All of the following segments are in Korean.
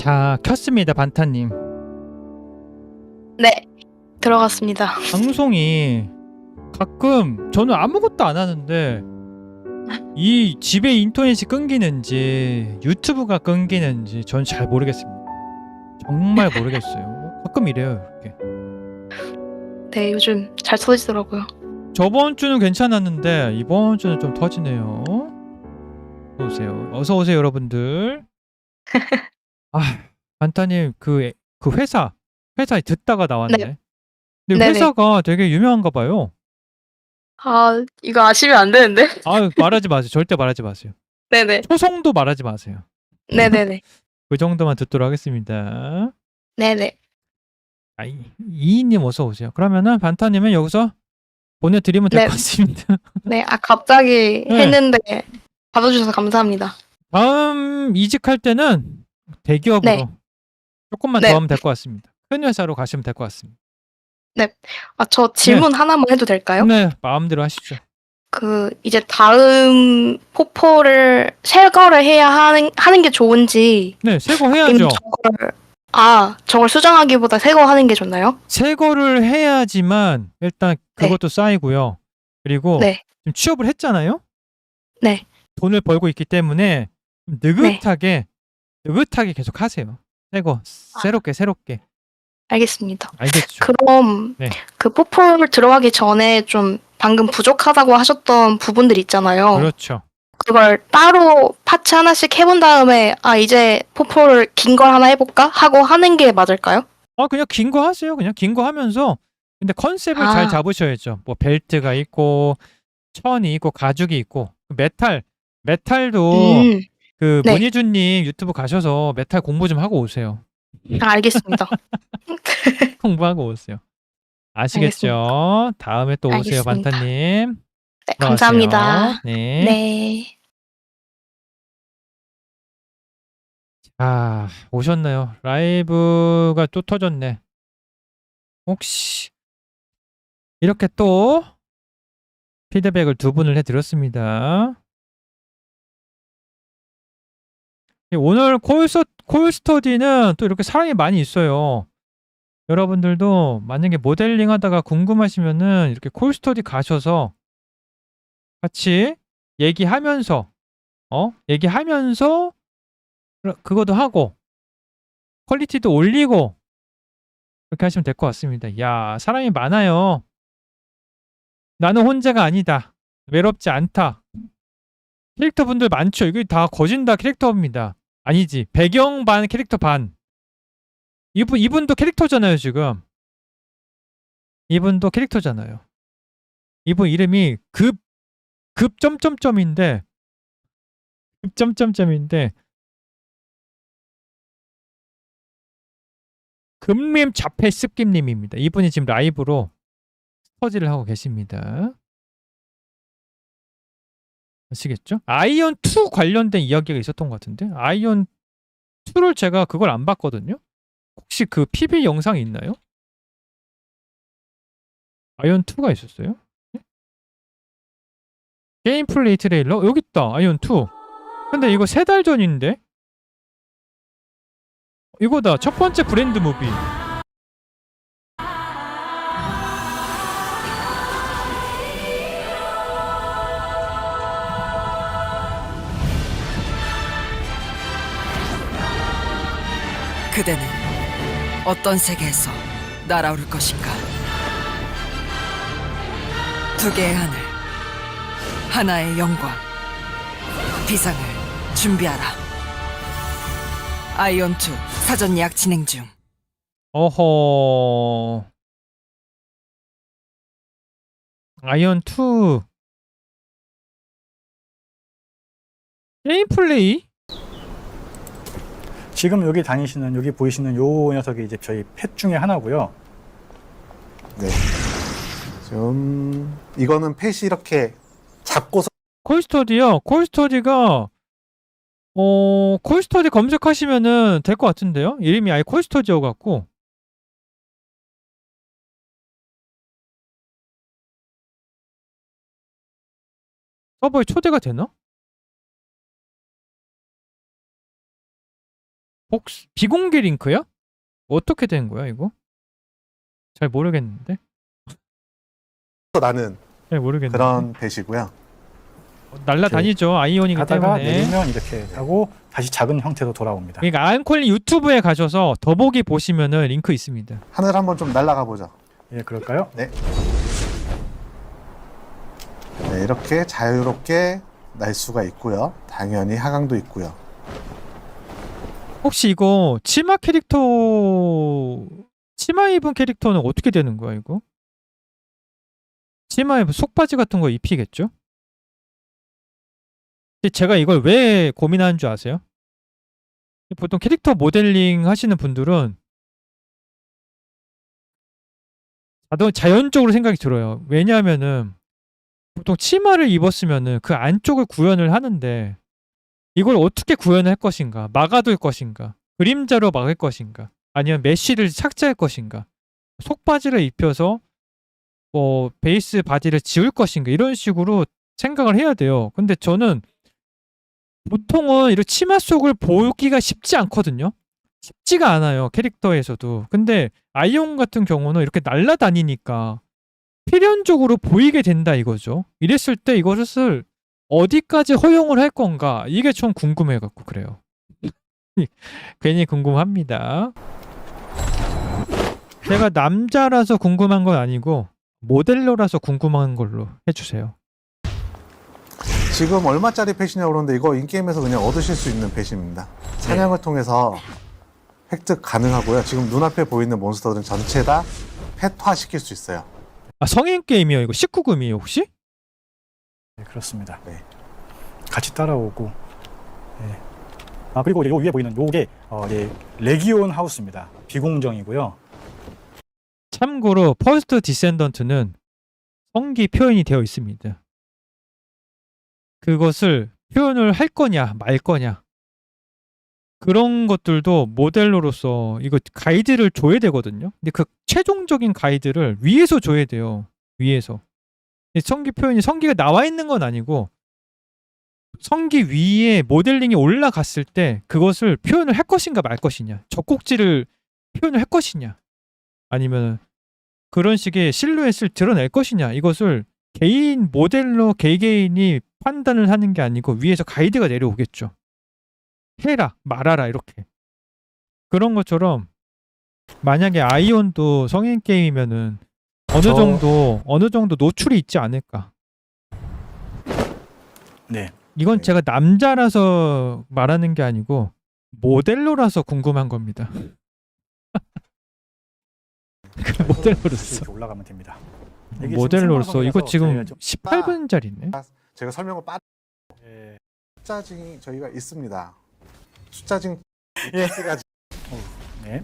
자, 켰습니다, 반타님. 네, 들어갔습니다. 방송이 가끔 저는 아무것도 안 하는데 이 집에 인터넷이 끊기는지 유튜브가 끊기는지 전 잘 모르겠습니다. 정말 모르겠어요. 가끔 이래요, 이렇게. 네, 요즘 잘 터지더라고요. 저번 주는 괜찮았는데 이번 주는 좀 터지네요. 어서 오세요. 어서 오세요, 여러분들. 아, 반타님 그, 그 회사 회사에 듣다가 나왔네. 네. 근데 네네. 회사가 되게 유명한가 봐요. 아, 이거 아시면 안 되는데. 아, 말하지 마세요. 절대 말하지 마세요. 네네. 초성도 말하지 마세요. 네네네. 그 정도만 듣도록 하겠습니다. 네네. 아, 이- 이인님 어서 오세요. 그러면은 반타님은 여기서 보내드리면 될 네. 것 같습니다. 네, 아, 갑자기 네. 했는데 받아주셔서 감사합니다. 다음 이직할 때는 대기업으로 네. 조금만 네. 더 하면 될 것 같습니다. 큰 회사로 가시면 될 것 같습니다. 아, 저 질문 하나만 해도 될까요? 네, 마음대로 하십시오. 그, 이제 다음 포포를 쇄거를 해야 하는, 하는 게 좋은지, 네, 새거 해야죠. 아니면 저걸, 아, 저걸 수정하기보다 쇄거하는 게 좋나요? 새거를 해야지만 일단 그것도 쌓이고요. 그리고 네. 지금 취업을 했잖아요. 네. 돈을 벌고 있기 때문에 좀 느긋하게 느긋하게 계속 하세요. 새거 아. 새롭게 새롭게 알겠습니다. 알겠죠? 그럼 네. 그 포폴 들어가기 전에 좀 방금 부족하다고 하셨던 부분들 있잖아요. 그렇죠. 그걸 따로 파츠 하나씩 해본 다음에 아 이제 포폴을 긴 걸 하나 해볼까 하고 하는 게 맞을까요? 아 그냥 긴 거 하세요. 그냥 긴 거 하면서 근데 컨셉을 아. 잘 잡으셔야죠. 뭐 벨트가 있고 천이 있고 가죽이 있고 메탈 메탈도 음, 그 네. 문희준님 유튜브 가셔서 메탈 공부 좀 하고 오세요. 아, 알겠습니다. 공부하고 오세요. 아시겠죠? 다음에 또 오세요, 알겠습니다. 반타님. 네, 들어가세요. 감사합니다. 네. 네. 아, 오셨나요? 라이브가 또 터졌네. 혹시 이렇게 또 피드백을 두 분을 해드렸습니다. 오늘 콜스, 콜스터디는 또 이렇게 사랑이 많이 있어요. 여러분들도 만약에 모델링 하다가 궁금하시면은 이렇게 콜스터디 가셔서 같이 얘기하면서 어? 얘기하면서 그거도 하고 퀄리티도 올리고 그렇게 하시면 될 것 같습니다. 야, 사람이 많아요. 나는 혼자가 아니다. 외롭지 않다. 캐릭터 분들 많죠. 이거 다 거진 다 캐릭터입니다. 아니지. 배경 반 캐릭터 반. 이분 이분도 캐릭터잖아요, 지금. 이분도 캐릭터잖아요. 이분 이름이 급 급 점점점인데 급 점점점인데 금림 자폐 습김님입니다. 이분이 지금 라이브로 스터디를 하고 계십니다. 아시겠죠? 아이언 2 관련된 이야기가 있었던 것 같은데 아이언 2를 제가 그걸 안 봤거든요. 혹시 그 PB 영상이 있나요? 아이언 2가 있었어요? 네? 게임 플레이 트레일러 여기 있다. 아이언 2. 근데 이거 세 달 전인데 이거다. 첫 번째 브랜드 무비. 그대는 어떤 세계에서 날아오를 것인가? 두 개의 하늘, 하나의 영광, 비상을 준비하라. 아이온 2 사전 예약 진행 중. 어허. 아이언 2 게임 플레이? 지금 여기 다니시는 여기 보이시는 요 녀석이 이제 저희 펫 중에 하나고요. 네. 지금 이거는 펫이 이렇게 잡고서 콜스터디요. 콜스터디가 어 콜스터디 검색하시면은 될 것 같은데요. 이름이 아예 콜스터디여 갖고 서버에 초대가 되나? 혹시 비공개 링크야? 어떻게 된 거야 이거? 잘 모르겠는데. 나는 잘 모르겠는데. 그런 배시고요. 날라다니죠 아이온이기 가다가 때문에. 내리면 이렇게 하고 다시 작은 형태로 돌아옵니다. 그러니까 안콜리 유튜브에 가셔서 더보기 보시면은 링크 있습니다. 하늘 한번 좀 날아가 보죠. 예, 그럴까요? 네, 이렇게 자유롭게 날 수가 있고요. 당연히 하강도 있고요. 혹시 이거 치마 캐릭터 치마 입은 캐릭터는 어떻게 되는 거야 이거? 치마 입은 속바지 같은 거 입히겠죠? 제가 이걸 왜 고민하는 줄 아세요? 보통 캐릭터 모델링 하시는 분들은 자연적으로 생각이 들어요. 왜냐하면은 보통 치마를 입었으면은 그 안쪽을 구현을 하는데 이걸 어떻게 구현할 것인가? 막아둘 것인가? 그림자로 막을 것인가? 아니면 메쉬를 삭제할 것인가? 속바지를 입혀서 뭐 베이스 바지를 지울 것인가? 이런 식으로 생각을 해야 돼요. 근데 저는 보통은 이런 치마 속을 보기가 쉽지 않거든요. 쉽지가 않아요. 캐릭터에서도. 근데 아이온 같은 경우는 이렇게 날라다니니까 필연적으로 보이게 된다 이거죠. 이랬을 때 이것을 어디까지 허용을 할 건가 이게 좀 궁금해 갖고 그래요. 괜히 궁금합니다. 제가 남자라서 궁금한 건 아니고 모델러라서 궁금한 걸로 해주세요. 지금 얼마짜리 배시냐고 그러는데 이거 인게임에서 그냥 얻으실 수 있는 배신입니다. 사냥을 통해서 획득 가능하고요. 지금 눈앞에 보이는 몬스터들은 전체 다 펫화 시킬 수 있어요. 아 성인 게임이요 이거 19금이에요 혹시? 네, 그렇습니다. 네. 같이 따라오고. 예. 아 그리고 요 위에 보이는 요게 어, 예, 레기온 하우스입니다. 비공정이고요. 참고로 퍼스트 디센던트는 성기 표현이 되어 있습니다. 그것을 표현을 할 거냐 말 거냐 그런 것들도 모델로로서 이거 가이드를 줘야 되거든요. 근데 그 최종적인 가이드를 위에서 줘야 돼요. 위에서. 근데 성기 표현이 성기가 나와 있는 건 아니고 성기 위에 모델링이 올라갔을 때 그것을 표현을 할 것인가 말 것이냐 젖꼭지를 표현을 할 것이냐 아니면 그런 식의 실루엣을 드러낼 것이냐 이것을 개인 모델로 개개인이 판단을 하는 게 아니고 위에서 가이드가 내려오겠죠. 해라 말아라 이렇게 그런 것처럼 만약에 아이온도 성인 게임이면은 어느 저- 정도 어느 정도 노출이 있지 않을까. 네. 이건 네. 제가 남자라서 말하는 게 아니고 모델로라서 궁금한 겁니다. 그 모델로로서 이렇게 올라가면 됩니다. 이게 지금 모델로서 이거 생방송이라서 지금 저희가 좀- 18분짜리네. 제가 설명을 빠 예, 숫자징이 저희가 있습니다. 숫자징 예. 가 네.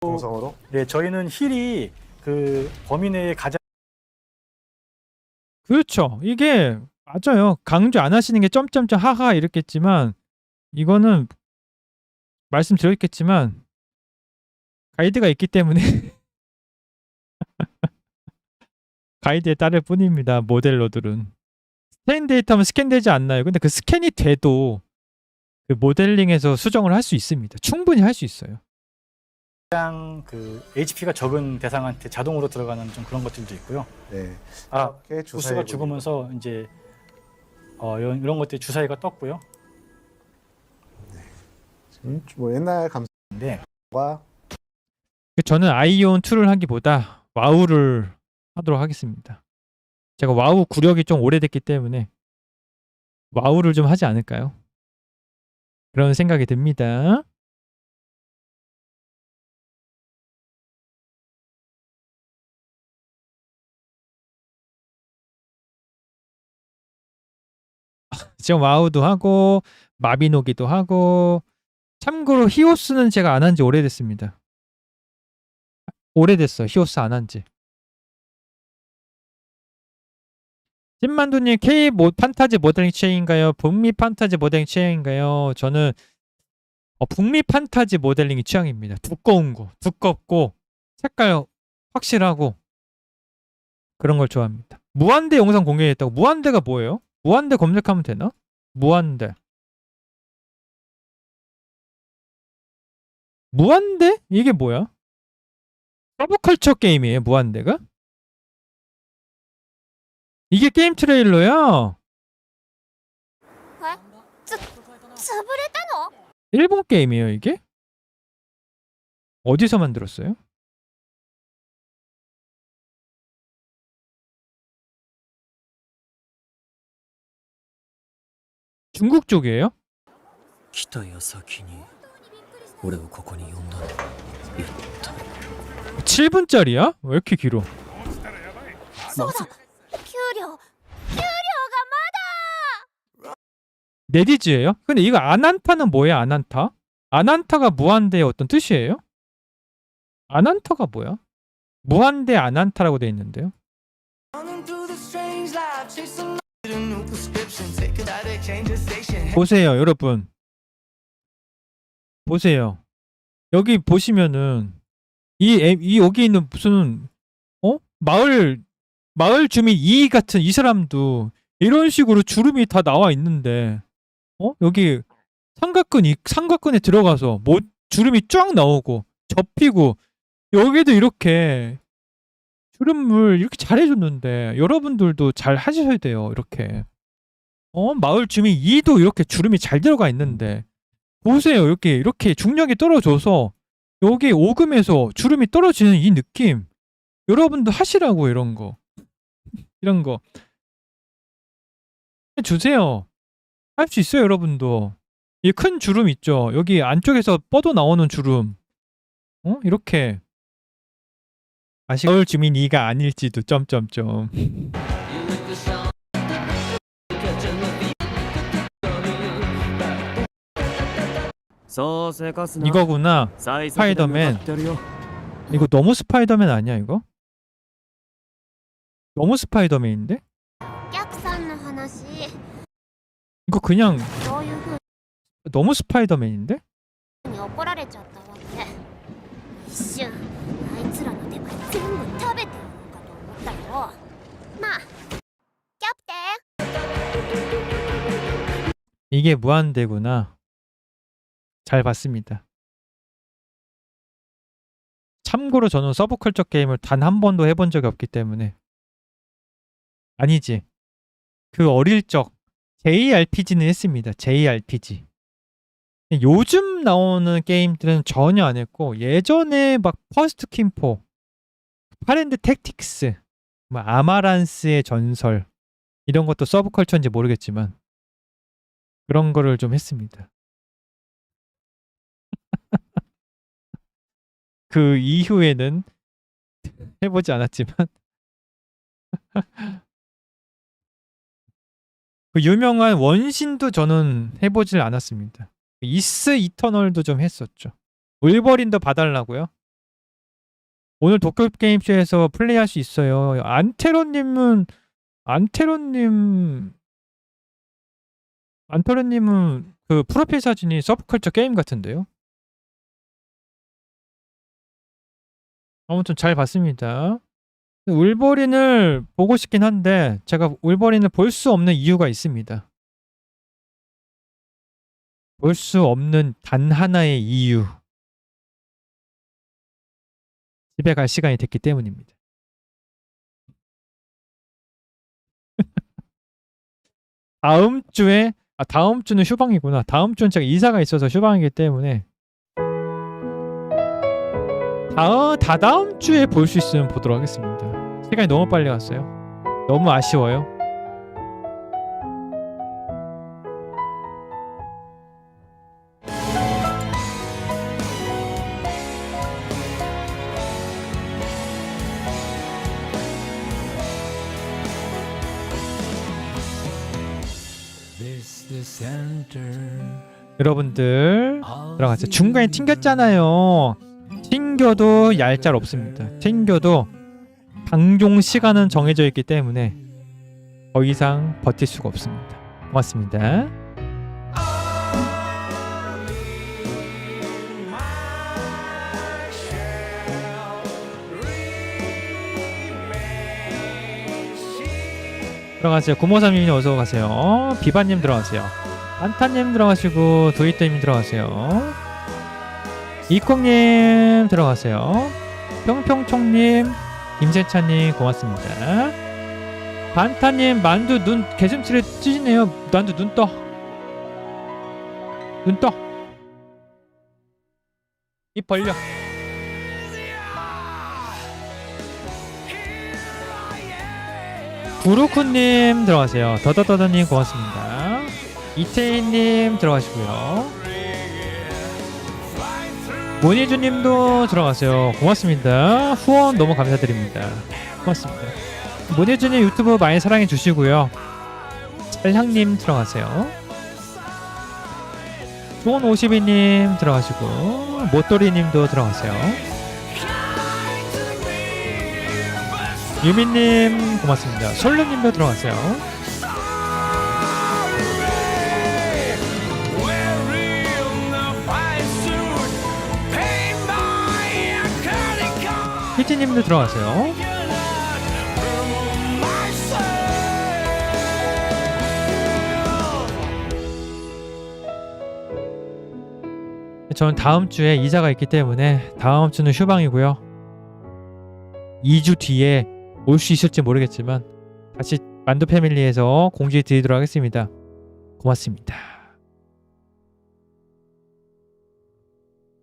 공성으로 예, 저희는 힐이 그 범위 내에 가장 그렇죠. 이게 맞아요. 강조 안 하시는 게 점점점 하하 이랬겠지만 이거는 말씀드렸겠지만 가이드가 있기 때문에 가이드에 따를 뿐입니다. 모델러들은 스캔 데이터면 스캔되지 않나요? 근데 그 스캔이 돼도 그 모델링에서 수정을 할 수 있습니다. 충분히 할 수 있어요. 그 HP가 적은 대상한테 자동으로 들어가는 좀 그런 것들도 있고요. 네. 아, 이렇게 부스가 죽으면서 이제 어, 이런, 이런 것들이 주사위가 떴고요. 음, 뭐 옛날 근데 감성과 저는 아이온 2를 하기보다 와우를 하도록 하겠습니다. 제가 와우 구력이 좀 오래됐기 때문에 와우를 좀 하지 않을까요? 그런 생각이 듭니다. 지금 와우도 하고 마비노기도 하고 참고로 히오스는 제가 안 한 지 오래됐습니다. 오래됐어. 히오스 안 한 지. 찐만두님 K 모, 판타지 모델링 취향인가요? 북미 판타지 모델링 취향인가요? 저는 어, 북미 판타지 모델링이 취향입니다. 두꺼운 거, 두껍고 색깔 확실하고 그런 걸 좋아합니다. 무한대 영상 공개했다고 무한대가 뭐예요? 무한대 검색하면 되나? 무한대 무한대? 이게 뭐야? 서브컬처 게임이에요 무한대가? 이게 게임 트레일러야? 일본 게임이에요 이게? 어디서 만들었어요? 중국 쪽이에요? 来た矢先に俺をここに呼んだのやった 7분짜리야? 왜 이렇게 길어? そうだ給料 네디즈예요? 근데 이거 아난타는 뭐예요? 아난타? 아난타가 무한대의 어떤 뜻이에요? 아난타가 뭐야? 무한대 아난타라고 돼 있는데요. 보세요, 여러분. 보세요. 여기 보시면은 이, 애- 이 여기 있는 무슨 어 마을 마을 주민 이 같은 이 사람도 이런 식으로 주름이 다 나와 있는데 어 여기 삼각근 이 삼각근에 들어가서 뭐 주름이 쫙 나오고 접히고 여기도 이렇게 주름을 이렇게 잘 해줬는데 여러분들도 잘 하셔야 돼요 이렇게. 어 마을 주민 2도 이렇게 주름이 잘 들어가 있는데 보세요 이렇게 이렇게 중력이 떨어져서 여기 오금에서 주름이 떨어지는 이 느낌. 여러분도 하시라고 이런 거. 이런 거. 주세요. 할 수 있어요 여러분도. 이 큰 주름 있죠? 여기 안쪽에서 뻗어 나오는 주름. 어? 이렇게 아시 서울 주민 이가 아닐지도 점점점. 이거구나. 스파이더맨. 이거 너무 스파이더맨 아니야 이거? 너무 스파이더맨인데? 이거 그냥 너무 스파이더맨인데? 이게 무한대구나. 잘 봤습니다. 참고로 저는 서브컬처 게임을 단 한 번도 해본 적이 없기 때문에 아니지. 그 어릴 적 JRPG는 했습니다. JRPG. 요즘 나오는 게임들은 전혀 안 했고 예전에 막 퍼스트 킴포, 파랜드 택틱스, 뭐 아마란스의 전설 이런 것도 서브컬처인지 모르겠지만 그런 거를 좀 했습니다. 그 이후에는 해 보지 않았지만 그 유명한 원신도 저는 해 보질 않았습니다. 이스 이터널도 좀 했었죠. 울버린도 봐달라고요? 오늘 도쿄 게임쇼에서 플레이할 수 있어요. 안테로님은 안테로님 안테로님은 그 프로필 사진이 서브컬처 게임 같은데요? 아무튼 잘 봤습니다. 울버린을 보고 싶긴 한데 제가 울버린을 볼 수 없는 이유가 있습니다. 볼 수 없는 단 하나의 이유. 집에 갈 시간이 됐기 때문입니다. 다음 주에 아 다음 주는 휴방이구나. 다음 주는 제가 이사가 있어서 휴방이기 때문에 다음 다다음 주에 볼 수 있으면 보도록 하겠습니다. 시간이 너무 빨리 갔어요. 너무 아쉬워요. 여러분들 들어가세요. 중간에 튕겼잖아요. 튕겨도 얄짤 없습니다. 튕겨도 방종 시간은 정해져 있기 때문에 더 이상 버틸 수가 없습니다. 고맙습니다. 들어가세요. 구모삼님이 어서 가세요. 비바님 들어가세요. 안타님 들어가시고 도이떼님 들어가세요. 이콩님 들어가세요. 평평총님, 김세찬님 고맙습니다. 반타님 만두 눈 개슴치레 찌시네요. 만두 눈 떠. 눈 떠. 입 벌려. 부루쿠님 들어가세요. 더더더더님 고맙습니다. 이태희님 들어가시고요. 모니주님도 들어가세요. 고맙습니다. 후원 너무 감사드립니다. 고맙습니다. 모니주님 유튜브 많이 사랑해 주시고요. 짤향님 들어가세요. 좋은 52님 들어가시고 모토리님도 들어가세요. 유민님 고맙습니다. 솔루님도 들어가세요. 피티님도 들어가세요. 저는 다음 주에 이자가 있기 때문에 다음 주는 휴방이고요. 2주 뒤에 올 수 있을지 모르겠지만 다시 만두 패밀리에서 공지 드리도록 하겠습니다. 고맙습니다.